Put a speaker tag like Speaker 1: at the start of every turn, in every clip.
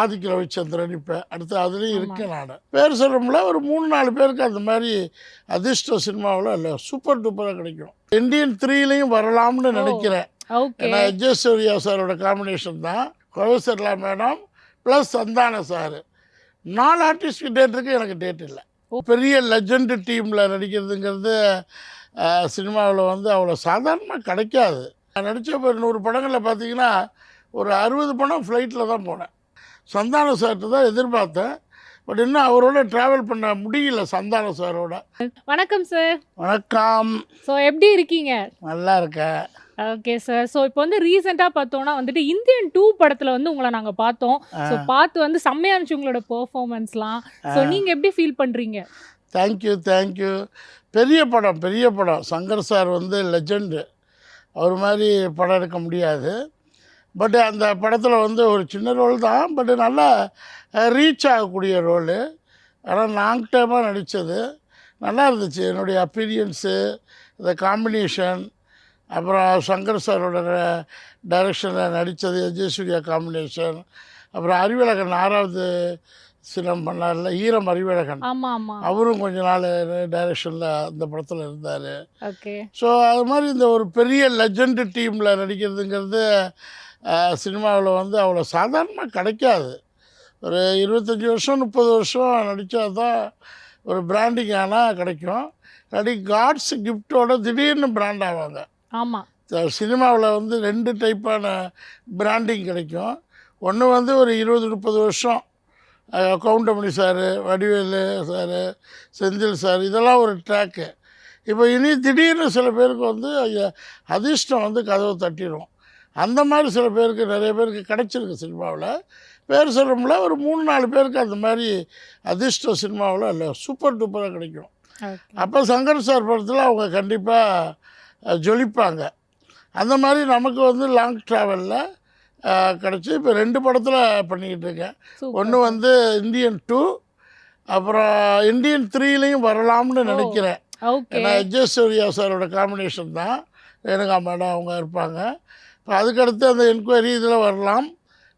Speaker 1: ஆதிக்க ரவிச்சந்திரன் இப்போ அடுத்து அதுலேயும் இருக்கேன் நான். பேர் சொல்கிறோம்ல ஒரு மூணு நாலு பேருக்கு அந்த மாதிரி அதிர்ஷ்ட சினிமாவில் இல்லை சூப்பர் டூப்பராக கிடைக்கும். இந்தியன் த்ரீலையும் வரலாம்னு நினைக்கிறேன். ஏன்னா எஜ்ஜஸ் சூர்யா சாரோட காம்பினேஷன் தான். கோவிசர்லா மேடம் ப்ளஸ் சந்தான சார். நாலு ஆர்டிஸ்ட்க்கு டேட் இருக்கு எனக்கு டேட் இல்லை. பெரிய லெஜண்ட் டீமில் நடிக்கிறதுங்கிறது சினிமாவில் வந்து அவ்வளோ சாதாரணமாக கிடைக்காது. நான் நடித்த ஒரு நூறு படங்களில் பார்த்தீங்கன்னா ஒரு அறுபது படம் ஃப்ளைட்டில் தான் போனேன். சந்தான சார்கிட்ட தான் எதிர்பார்த்தேன். பட் இன்னும் அவரோட ட்ராவல் பண்ண முடியல சந்தான சாரோட.
Speaker 2: வணக்கம் சார்
Speaker 1: வணக்கம்.
Speaker 2: ஸோ எப்படி இருக்கீங்க?
Speaker 1: நல்லா இருக்கேன்.
Speaker 2: ஓகே சார் ஸோ இப்போ வந்து ரீசெண்டாக பார்த்தோம்னா வந்துட்டு இந்தியன் டூ படத்தில் வந்து உங்களை நாங்கள் பார்த்தோம். ஸோ பார்த்து வந்து செம்மையா இருந்துச்சு உங்களோட பெர்ஃபார்மன்ஸ்லாம் ஸோ நீங்கள் எப்படி ஃபீல் பண்ணுறீங்க
Speaker 1: தேங்க்யூ தேங்க்யூ பெரிய படம் பெரிய படம். சங்கர் சார் வந்து லெஜெண்டு அவர் மாதிரி படம் எடுக்க முடியாது. பட் அந்த படத்தில் வந்து ஒரு சின்ன ரோல் தான். பட் நல்லா ரீச் ஆகக்கூடிய ரோலு ஆனால் லாங் டைமாக நடித்தது நல்லா இருந்துச்சு. என்னுடைய அப்பீரியன்ஸு இந்த காம்பினேஷன் அப்புறம் சங்கர் சாரோட டைரக்ஷனில் நடித்தது சூர்யா காம்பினேஷன் அப்புறம் அறிவழகன் ஆறாவது சினம் பண்ணார்ல ஈரம் அறிவழகன் அவரும் கொஞ்ச நாள் டைரக்ஷனில் அந்த படத்தில் இருந்தார்.
Speaker 2: ஓகே
Speaker 1: ஸோ அது மாதிரி இந்த ஒரு பெரிய லெஜண்ட் டீமில் நடிக்கிறதுங்கிறது சினிமாவில் வந்து அவ்வளோ சாதாரணமாக கிடைக்காது. ஒரு இருபத்தஞ்சி வருஷம் முப்பது வருஷம் நடித்தா தான் ஒரு பிராண்டிங் ஆனால் கிடைக்கும். இல்லாட்டி காட்ஸ் கிஃப்டோட திடீர்னு பிராண்ட் ஆவாங்க.
Speaker 2: ஆமாம்
Speaker 1: சினிமாவில் வந்து ரெண்டு டைப்பான பிராண்டிங் கிடைக்கும். ஒன்று வந்து ஒரு இருபது முப்பது வருஷம் Goundamani sir Vadivelu sir Senthil sir இதெல்லாம் ஒரு ட்ராக்கு இப்போ இனி திடீர்னு சில பேருக்கு வந்து அதிர்ஷ்டம் வந்து கதவை தட்டிடும் அந்த மாதிரி சில பேருக்கு நிறைய பேருக்கு கிடைச்சிருக்கு சினிமாவில். பேர் சொல்கிறோம்ல ஒரு மூணு நாலு பேருக்கு அந்த மாதிரி அதிர்ஷ்டம் சினிமாவில் இல்லை சூப்பர் டூப்பராக கிடைக்கும். அப்போ சங்கர் சார் படத்தில் அவங்க கண்டிப்பாக ஜொலிப்பாங்க. அந்த மாதிரி நமக்கு வந்து லாங் ட்ராவலில் கிடச்சி இப்போ ரெண்டு படத்தில் பண்ணிக்கிட்டு இருக்கேன். ஒன்று வந்து இந்தியன் டூ அப்புறம் இந்தியன் த்ரீலையும் வரலாம்னு நினைக்கிறேன்.
Speaker 2: ஓகே
Speaker 1: ஏன்னா எஜ்ஜஸ் சூர்யா சாரோட காம்பினேஷன் தான். ரேணுகா மேடம் அவங்க இருப்பாங்க. அதுக்கடுத்து அந்த என்கொயரி இதில் வரலாம்.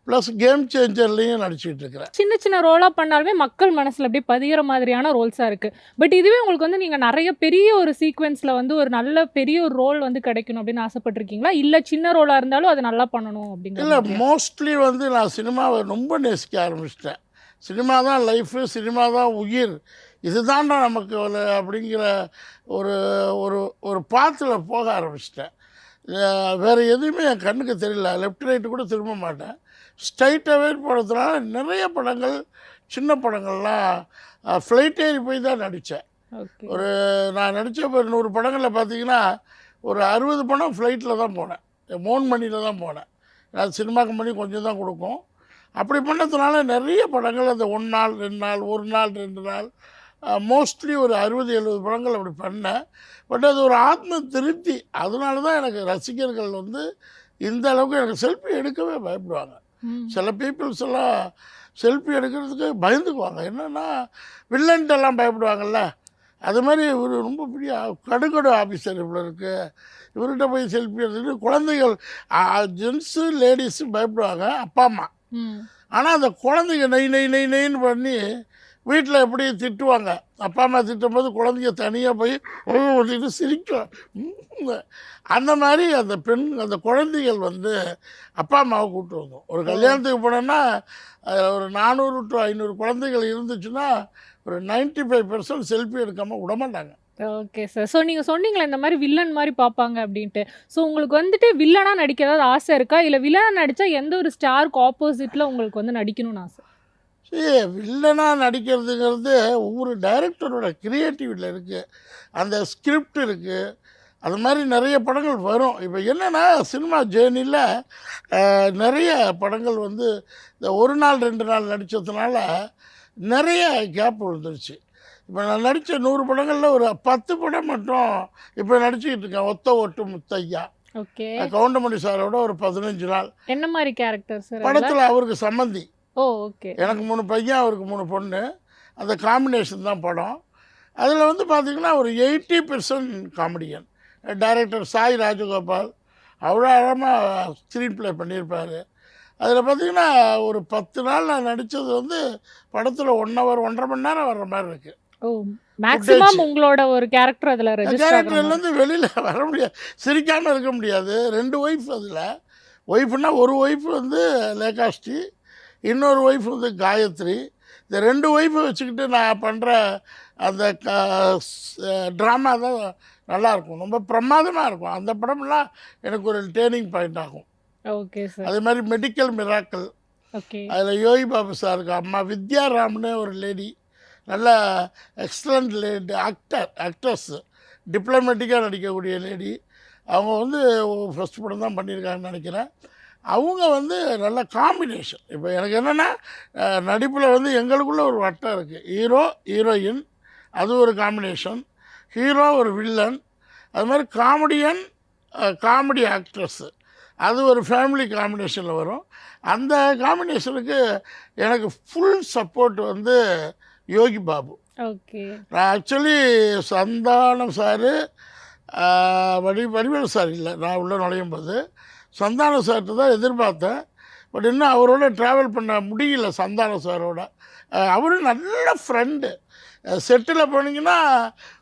Speaker 1: ப்ளஸ் கேம் சேஞ்சர்லேயும் நடிச்சிட்டு இருக்கிறேன்.
Speaker 2: சின்ன சின்ன ரோலாக பண்ணாலுமே மக்கள் மனசில் அப்படியே பதிகிற மாதிரியான ரோல்ஸாக இருக்குது பட் இதுவே உங்களுக்கு வந்து நீங்கள் நிறைய பெரிய ஒரு சீக்வென்ஸில் வந்து ஒரு நல்ல பெரிய ஒரு ரோல் வந்து கிடைக்கணும் அப்படின்னு ஆசைப்பட்டிருக்கீங்களா? இல்லை சின்ன ரோலாக இருந்தாலும் அதை நல்லா பண்ணணும் அப்படிங்கிற
Speaker 1: இல்லை? மோஸ்ட்லி வந்து நான் சினிமாவை ரொம்ப நேசிக்க ஆரம்பிச்சிட்டேன். சினிமா தான் லைஃபு சினிமா தான் உயிர். இதுதான்டா நமக்கு ஒரு அப்படிங்கிற ஒரு ஒரு ஒரு பாத்தில் போக ஆரம்பிச்சிட்டேன். வேறு எதுவுமே என் கண்ணுக்கு தெரியல. லெஃப்ட் ரைட்டு கூட திரும்ப மாட்டேன். ஸ்ட்ரைட்டாகவே போனதுனால நிறைய படங்கள் சின்ன படங்கள்லாம் ஃப்ளைட் ஏறி போய் தான் நடித்தேன். ஒரு நான் நடித்த ஒரு நூறு படங்களில் பார்த்தீங்கன்னா ஒரு அறுபது படம் ஃப்ளைட்டில் தான் போனேன். மோன் மணியில் தான் போனேன். நான் சினிமா கம்பெனி கொஞ்சம் தான் கொடுக்கும். அப்படி பண்ணதுனால நிறைய படங்கள் அந்த ஒன் நாள் ரெண்டு நாள் ஒரு நாள் ரெண்டு நாள் மோஸ்ட்லி ஒரு அறுபது எழுபது படங்கள் அப்படி பண்ணேன். பட் அது ஒரு ஆத்ம திருப்தி. அதனால தான் எனக்கு ரசிகர்கள் வந்து இந்த அளவுக்கு எனக்கு செல்ஃபி எடுக்கவே பயப்படுவாங்க. சில பீப்புள்ஸ் எல்லாம் செல்ஃபி எடுக்கிறதுக்கு பயந்துக்குவாங்க. என்னென்னா வில்லன்ட்டெல்லாம் பயப்படுவாங்கல்ல. அது மாதிரி ஒரு ரொம்ப பெரிய கடுகடு ஆஃபீஸர் இவ்வளோ இருக்குது இவர்கிட்ட போய் செல்ஃபி எடுத்துக்கிட்டு குழந்தைகள் ஜென்ஸு லேடிஸு பயப்படுவாங்க அப்பா அம்மா. ஆனால் அந்த குழந்தைங்க நெய் நெய் நெய் நெய்ன்னு பண்ணி வீட்டில் எப்படி திட்டுவாங்க. அப்பா அம்மா திட்டும் போது குழந்தைங்க தனியாக போய் ஒட்டிட்டு சிரிக்கும். அந்த மாதிரி அந்த பெண் அந்த குழந்தைகள் வந்து அப்பா அம்மாவை கூப்பிட்டு வந்தோம். ஒரு கல்யாணத்துக்கு போனோன்னா ஒரு நானூறு டு ஐநூறு குழந்தைகள் இருந்துச்சுன்னா ஒரு 95% ஃபைவ் பெர்சன்ட் செல்ஃபி எடுக்காமல் விடமாட்டாங்க
Speaker 2: ஓகே சார். ஸோ நீங்கள் சொன்னீங்களே இந்த மாதிரி வில்லன் மாதிரி பார்ப்பாங்க அப்படின்ட்டு. ஸோ உங்களுக்கு வந்துட்டு வில்லனாக நடிக்க ஏதாவது ஆசை இருக்கா? இல்லை வில்லனாக நடித்தா எந்த ஒரு ஸ்டாருக்கு ஆப்போசிட்டில் உங்களுக்கு வந்து நடிக்கணும்னு ஆசை?
Speaker 1: சரி வில்லனாக நடிக்கிறதுங்கிறது ஒவ்வொரு டைரக்டரோட கிரியேட்டிவிட்டியில் இருக்குது அந்த ஸ்கிரிப்ட் இருக்குது அது மாதிரி நிறைய படங்கள் வரும். இப்போ என்னென்னா சினிமா ஜேர்னியில் நிறைய படங்கள் வந்து இந்த ஒரு நாள் ரெண்டு நாள் நடித்ததுனால நிறைய கேப் விழுந்துருச்சு. இப்போ நான் நடித்த நூறு படங்களில் ஒரு பத்து படம் மட்டும் இப்போ நடிச்சுக்கிட்டு இருக்கேன். ஒத்த ஒட்டு முத்தையா.
Speaker 2: ஓகே.
Speaker 1: கவுண்டமணி சாரோட ஒரு பதினஞ்சு நாள்.
Speaker 2: என்ன மாதிரி கேரக்டர்
Speaker 1: படத்தில் அவருக்கு சம்மந்தி.
Speaker 2: Oh okay.
Speaker 1: எனக்கு மூணு பையன் அவருக்கு மூணு பொண்ணு. அந்த காம்பினேஷன் தான் படம். அதில் வந்து பார்த்திங்கன்னா ஒரு eighty percent comedian director Sai Rajagopal. அவ்வளோ அழகாக ஸ்க்ரீன் ப்ளே பண்ணியிருப்பார். அதில் பார்த்தீங்கன்னா ஒரு பத்து நாள் நான் நடித்தது வந்து படத்தில் ஒன் ஹவர் ஒன்றரை மணி நேரம் வர்ற மாதிரி இருக்குது
Speaker 2: ஓ மேக்ஸிமம் உங்களோட ஒரு கேரக்டர் அதுல
Speaker 1: கேரக்டர்லேருந்து வெளியில் வர முடியாது. சிரிக்காமல் இருக்க முடியாது. ரெண்டு ஒய்ஃப் அதில். ஒய்ஃப்னா ஒரு ஒய்ஃப் வந்து லேகாஷ்டி இன்னொரு ஒய்ஃப் வந்து காயத்ரி. இந்த ரெண்டு ஒய்ஃபை வச்சுக்கிட்டு நான் பண்ணுற அந்த ட்ராமா தான் நல்லாயிருக்கும் ரொம்ப பிரமாதமாக இருக்கும். அந்த படம்லாம் எனக்கு ஒரு டேர்னிங் பாயிண்ட் ஆகும்.
Speaker 2: ஓகே சார்
Speaker 1: அதே மாதிரி மெடிக்கல் மிராக்கள்
Speaker 2: ஓகே
Speaker 1: அதில் யோகி பாபு சாருக்கு அம்மா வித்யாராம்னு ஒரு லேடி நல்ல எக்ஸலண்ட் லேடி ஆக்டர் ஆக்ட்ரஸ் டிப்ளமேட்டிக்காக நடிக்கக்கூடிய லேடி அவங்க வந்து ஃபஸ்ட் படம் தான் பண்ணியிருக்காங்கன்னு நினைக்கிறேன். அவங்க வந்து நல்ல காம்பினேஷன் இப்போ எனக்கு என்னென்னா நடிப்பில் வந்து எங்களுக்குள்ள ஒரு வட்டம் இருக்குது ஹீரோ ஹீரோயின் அது ஒரு காம்பினேஷன் ஹீரோ ஒரு வில்லன் அது மாதிரி காமெடியன் காமெடி ஆக்ட்ரஸ்ஸு அது ஒரு ஃபேமிலி காம்பினேஷனில் வரும். அந்த காம்பினேஷனுக்கு எனக்கு ஃபுல் சப்போர்ட் வந்து யோகி பாபு.
Speaker 2: ஓகே.
Speaker 1: நான் actually Santhanam sir Vadi Vadivel sir இல்லை. நான் உள்ளே நுழையும் போது சந்தானம் சார்கிட்ட தான் எதிர்பார்த்தேன். பட் இன்னும் அவரோட ட்ராவல் பண்ண முடியல சந்தானம் சாரோட. அவரும் நல்ல ஃப்ரெண்டு செட்டில் போனீங்கன்னா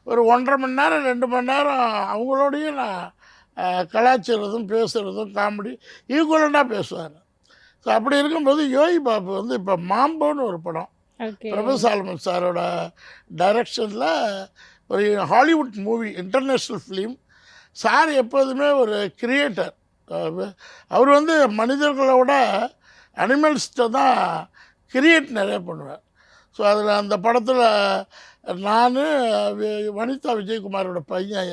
Speaker 1: ஒரு ஒன்றரை மணி நேரம் ரெண்டு மணி நேரம் அவங்களோடையும் நான் அஹ், கலாய்ச்சிறதும் பேசுகிறதும் காமெடி ஈக்குவலண்டாக பேசுவார். ஸோ அப்படி இருக்கும்போது யோகி பாபு வந்து இப்போ மாம்போன்னு ஒரு படம். பிரபு சாலமன் சாரோட டைரக்ஷனில் ஒரு Hollywood movie international film sir எப்போதுமே ஒரு கிரியேட்டர் அவர் வந்து மனிதர்களோட அனிமல்ஸ்கிட்ட தான் கிரியேட் நிறைய பண்ணுவார். ஸோ அதில் அந்த படத்தில் நான் வனிதா விஜயகுமாரோட பையன்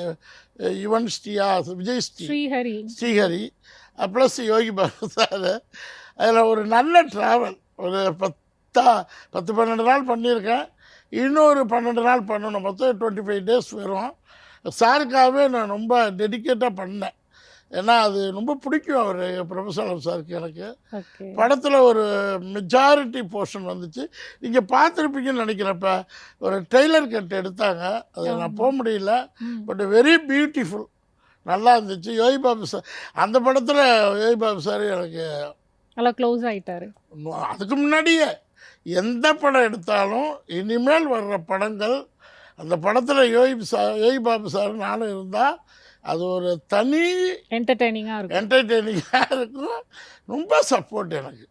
Speaker 1: யுவன் ஸ்ரீயா Vijay Sri
Speaker 2: Srihari.
Speaker 1: Srihari plus Yogi Babu sir. அதில் ஒரு நல்ல ட்ராவல் ஒரு பத்தா பத்து பன்னெண்டு நாள் பண்ணியிருக்கேன். இன்னொரு பன்னெண்டு நாள் பண்ணணும் மொத்தம் டுவெண்ட்டி ஃபைவ் டேஸ் வரும். சாருக்காகவே நான் ரொம்ப டெடிக்கேட்டாக பண்ணேன். ஏன்னா அது ரொம்ப பிடிக்கும் அவர் பிரபுசாலம் சாருக்கு எனக்கு. படத்தில் ஒரு மெஜாரிட்டி போர்ஷன் வந்துச்சு. நீங்கள் பார்த்துருப்பீங்கன்னு நினைக்கிறப்ப ஒரு ட்ரெய்லர் கட் எடுத்தாங்க. அது நான் போக முடியல. பட் வெரி பியூட்டிஃபுல் நல்லா இருந்துச்சு. யோகி பாபு சார் அந்த படத்தில் யோகி பாபு சார் எனக்கு
Speaker 2: நல்லா க்ளோஸ்
Speaker 1: இன்னும் அதுக்கு முன்னாடியே எந்த படம் எடுத்தாலும் இனிமேல் வர்ற படங்கள் அந்த படத்தில் யோகி சா யோகி பாபு சார் நானும் இருந்தால் அது ஒரு தனி
Speaker 2: என்டர்டைனிங்கா இருக்கும்.
Speaker 1: என்டர்டெய்னிங்காக இருக்கும். ரொம்ப சப்போர்ட் எனக்கு.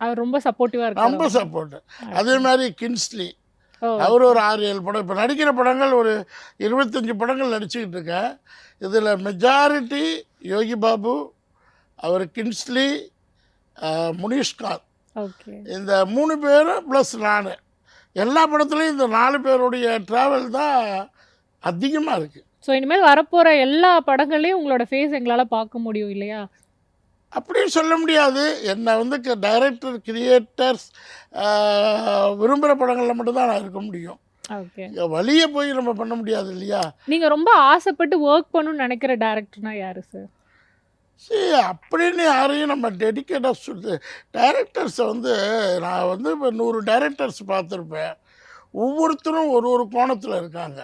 Speaker 2: அவர் ரொம்ப சப்போர்ட்டிவா
Speaker 1: ரொம்ப
Speaker 2: இருக்காரு
Speaker 1: சப்போர்ட் அதே மாதிரி கின்ஸ்லி அவர் ஒரு ஆறு ஏழு படம். இப்போ நடிக்கிற படங்கள் ஒரு இருபத்தஞ்சி படங்கள் நடிச்சுக்கிட்டு இருக்கேன். இதில் மெஜாரிட்டி யோகி பாபு அவர் கின்ஸ்லி முனிஷ்காந்த்
Speaker 2: ஓகே
Speaker 1: இந்த மூணு பேரும் ப்ளஸ் நான். எல்லா படத்துலையும் இந்த நாலு பேருடைய ட்ராவல் தான் அதிகமாக இருக்குது
Speaker 2: ஸோ இனிமேல் வரப்போற எல்லா படங்களையும் உங்களோட ஃபேஸ் எங்களால பார்க்க முடியும் இல்லையா?
Speaker 1: அப்படின்னு சொல்ல முடியாது. என்னை வந்து டைரக்டர் கிரியேட்டர்ஸ் விரும்புகிற படங்களில் மட்டும்தான் நான் இருக்க முடியும். வழியே போய் நம்ம பண்ண முடியாது இல்லையா?
Speaker 2: நீங்க ரொம்ப ஆசைப்பட்டு ஒர்க் பண்ணணும்னு நினைக்கிற டேரக்டர்னா யாரு சார்
Speaker 1: சரி அப்படின்னு யாரையும் நம்ம டெடிக்கேட்டாக சொல்லு டைரக்டர்ஸை வந்து நான் வந்து இப்போ நூறு டைரக்டர்ஸ் பார்த்துருப்பேன். ஒவ்வொருத்தரும் ஒரு ஒரு கோணத்தில் இருக்காங்க.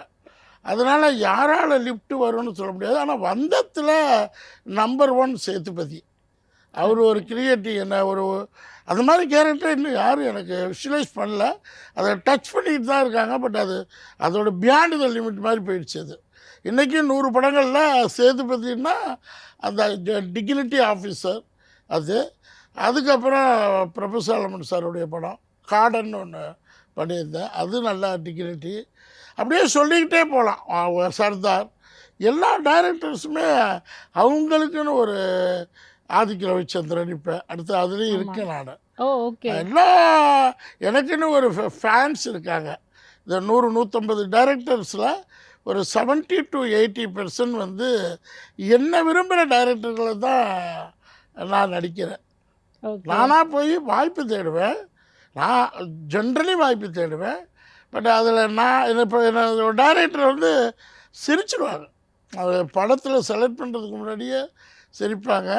Speaker 1: அதனால் யாரால் லிஃப்ட் வரும்னு சொல்ல முடியாது. ஆனால் வந்தத்தில் நம்பர் ஒன் சேத்துபதி அவர் ஒரு கிரியேட்டிவ் என்ன ஒரு அது மாதிரி கேரக்டர் இன்னும் யாரும் எனக்கு விஷுவலைஸ் பண்ணல. அதை டச் பண்ணிக்கிட்டு தான் இருக்காங்க. பட் அது அதோட பியாண்ட் த லிமிட் மாதிரி போயிடுச்சு அது. இன்றைக்கும் நூறு படங்களில் சேதுபதினா அந்த டிக்னிட்டி ஆஃபீஸர் அது. அதுக்கப்புறம் பிரபு சாலமன் சாருடைய படம். கார்டன் ஒன்று பண்ணியிருந்தேன். அது நல்லா டிக்னிட்டி அப்படியே சொல்லிக்கிட்டே போகலாம். சர்தார். எல்லா டைரக்டர்ஸுமே அவங்களுக்குன்னு ஒரு ஆதிக்க ரவிச்சந்திரன் இப்போ. அடுத்து அதுலேயும். இருக்கேன் நான். எல்லா எனக்குன்னு ஒரு ஃபேன்ஸ் இருக்காங்க. இந்த நூறு நூற்றம்பது டைரக்டர்ஸில் ஒரு 70 டு எயிட்டி பெர்சன்ட் வந்து என்ன விரும்புகிற டைரக்டர்களை தான் நான் நடிக்கிறேன். நானாக போய் வாய்ப்பு தேடுவேன். நான் ஜென்ரலி வாய்ப்பு தேடுவேன். பட் அதில் நான் இப்போ என்னோட டைரக்டர் வந்து சிரிச்சிடுவாங்க அது படத்தில் செலக்ட் பண்ணுறதுக்கு முன்னாடியே சிரிப்பாங்க.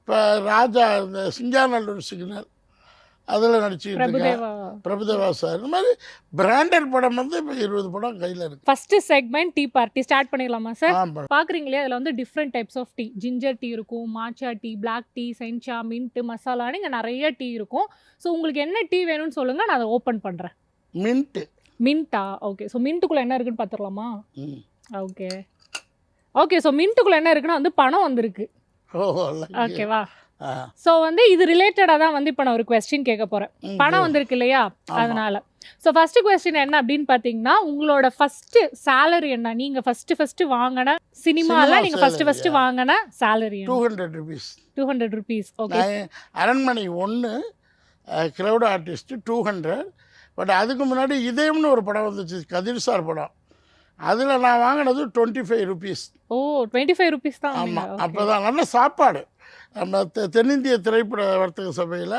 Speaker 1: இப்போ ராஜா இந்த சிங்காநல்லூர் சிக்னல் அதில் நடிச்சுக்கிட்டு இருக்கேன்
Speaker 2: பிரபுதேவா.
Speaker 1: சார். இந்த மாதிரி பிராண்டட் படம் வந்து இப்போ இருபது படம் கையில் இருக்கு.
Speaker 2: First segment tea party start பண்ணிடலாமா சார்? பாக்குறீங்களே அதுல வந்து different types of tea ginger tea இருக்கும் matcha tea black tea sencha mint மசாலான்னு இங்க நிறைய டீ இருக்கும். ஸோ உங்களுக்கு என்ன டீ வேணும்னு சொல்லுங்க நான் அதை ஓப்பன் பண்றேன்.
Speaker 1: மின்ட்டு
Speaker 2: மின்ட்டா ஓகே ஸோ மின்ட்டுக்குள்ள என்ன இருக்குன்னு பார்த்துடலாமா ஓகே ஓகே ஸோ மின்ட்டுக்குள்ள என்ன இருக்குன்னா வந்து பணம் வந்திருக்கு. ஓகேவா. ஸோ வந்து இது ரிலேட்டடாக தான் வந்து இப்போ நான் ஒரு கொஸ்டின் கேட்க போறேன்.
Speaker 1: ம்,
Speaker 2: பணம் வந்திருக்கு இல்லையா. அதனால. ஸோ ஃபர்ஸ்ட் கொஸ்டின் என்ன அப்படின்னு பார்த்தீங்கன்னா உங்களோட ஃபர்ஸ்ட் salary என்ன? நீங்க ஃபர்ஸ்ட் ஃபர்ஸ்ட் வாங்கின சினிமால
Speaker 1: Cinema
Speaker 2: நீங்க ஃபர்ஸ்ட்
Speaker 1: salary,
Speaker 2: ஃபர்ஸ்ட்
Speaker 1: yeah.
Speaker 2: வாங்கின salary
Speaker 1: two hundred rupees
Speaker 2: two hundred rupees okay
Speaker 1: Aranmanai ஒன்று crowd artist two hundred but அதுக்கு முன்னாடி இதயம்னு ஒரு படம் வந்துச்சு கதிர் சார் படம். அதில் நான் வாங்கினது டுவெண்ட்டி ஃபைவ் ருபீஸ்
Speaker 2: ஓ டுவெண்ட்டி ஃபைவ் ருபீஸ் தான்
Speaker 1: ஆமாம் அப்போ தான் நல்ல சாப்பாடு. நம்ம தெ- தென்னிந்திய திரைப்பட வர்த்தக சபையில்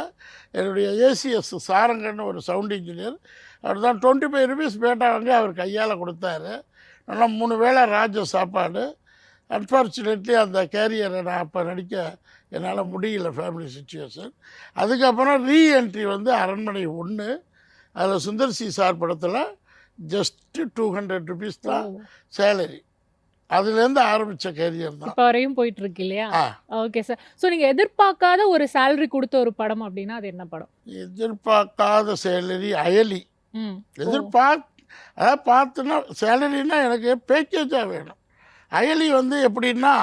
Speaker 1: என்னுடைய ஏசிஎஸ் சாரங்கன்னு ஒரு சவுண்ட் இன்ஜினியர் அவர் தான் டுவெண்ட்டி ஃபைவ் ருபீஸ் பேட்டா வாங்கி அவர் கையால் கொடுத்தாரு. நல்லா மூணு வேளை ராஜ சாப்பாடு. அன்ஃபார்ச்சுனேட்லி அந்த கேரியரை நான் அப்போ நடிக்க என்னால் முடியல ஃபேமிலி சுச்சுவேஷன் அதுக்கப்புறம் ரீஎன்ட்ரி வந்து அரண்மனை ஒன்று அதில் சுந்தர் சி சார் படத்தில் ஜஸ்ட்டு டூ ஹண்ட்ரட் ருபீஸ் தான் சேலரி அதுலேருந்து ஆரம்பித்த கேரியர் தான்.
Speaker 2: இப்போ வரையும் போயிட்டு இருக்கு இல்லையா? ஓகே சார் ஸோ நீங்க எதிர்பார்க்காத ஒரு salary கொடுத்த ஒரு படம் அப்படின்னா அது என்ன படம்?
Speaker 1: எதிர்பார்க்காத சேலரி அயலி.
Speaker 2: ம்.
Speaker 1: எதிர்பார்த் அதாவது பார்த்துன்னா சேலரினா எனக்கு பேக்கேஜாக வேணும். அயலி வந்து எப்படின்னா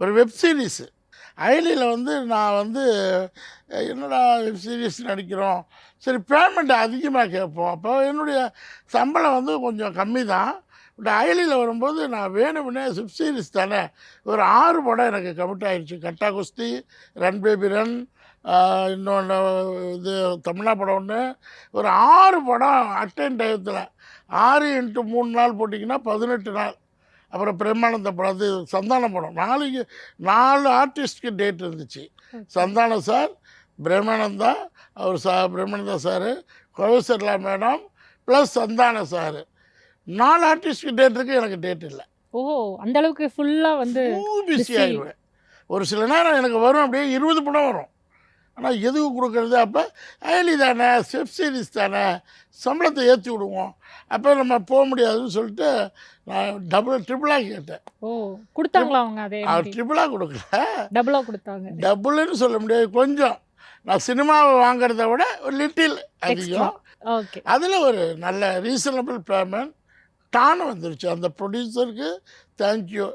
Speaker 1: ஒரு வெப் அயலியில் வந்து நான் வந்து என்னடா வெப் சீரிஸ் நடிக்கிறோம்? சரி பேமெண்ட் அதிகமாக கேட்போம். அப்போ என்னுடைய சம்பளம் வந்து கொஞ்சம் கம்மி தான் பட் அயலியில் வரும்போது நான் வேணும்னே வெப் சீரிஸ் தானே. ஒரு ஆறு படம் எனக்கு கமிட் ஆகிடுச்சு கட்டா குஸ்தி ரன் பேபி ரன் இன்னொன்று இது தமிழா படம் ஒன்று ஒரு ஆறு படம் அட்டன் டயத்தில் ஆறு இன்ட்டு மூணு நாள் போட்டிங்கன்னா பதினெட்டு நாள். அப்புறம் பிரம்மானந்த படம் அது சந்தான படம். நாளைக்கு நாலு ஆர்டிஸ்ட்க்கு டேட் இருந்துச்சு. சந்தானம் சார் பிரம்மானந்தா அவர் சா Brahmananda sir கோவிசர்லா madam plus Santhana sir. நாலு ஆர்டிஸ்ட்க்கு டேட் இருக்கு எனக்கு டேட் இல்லை.
Speaker 2: ஓ அந்த அளவுக்கு ஃபுல்லா வந்து
Speaker 1: பிஸி. ஆகிடுவேன் ஒரு சில நேரம் எனக்கு வரும் அப்படியே இருபது படம் வரும். ஆனால் எதுக்கு கொடுக்கறது? அப்போ அயலி தானே வெப் சீரிஸ் தானே சம்பளத்தை ஏற்றி விடுவோம். அப்போ நம்ம போக முடியாதுன்னு சொல்லிட்டு நான் டபுள் ட்ரிபிளாக கேட்டேன்.
Speaker 2: ஓ கொடுத்தாங்களா அவங்க அதே
Speaker 1: ட்ரிபிளாக கொடுக்கல.
Speaker 2: டபுளா கொடுத்தாங்க.
Speaker 1: டபுள்னு சொல்ல முடியாது கொஞ்சம். நான் சினிமாவை வாங்குறத விட ஒரு லிட்டில் அதிகம்.
Speaker 2: ஓகே
Speaker 1: அதில் ஒரு நல்ல ரீசனபிள் பேமெண்ட் டான் வந்துருச்சு. அந்த ப்ரொடியூசருக்கு தேங்க்யூ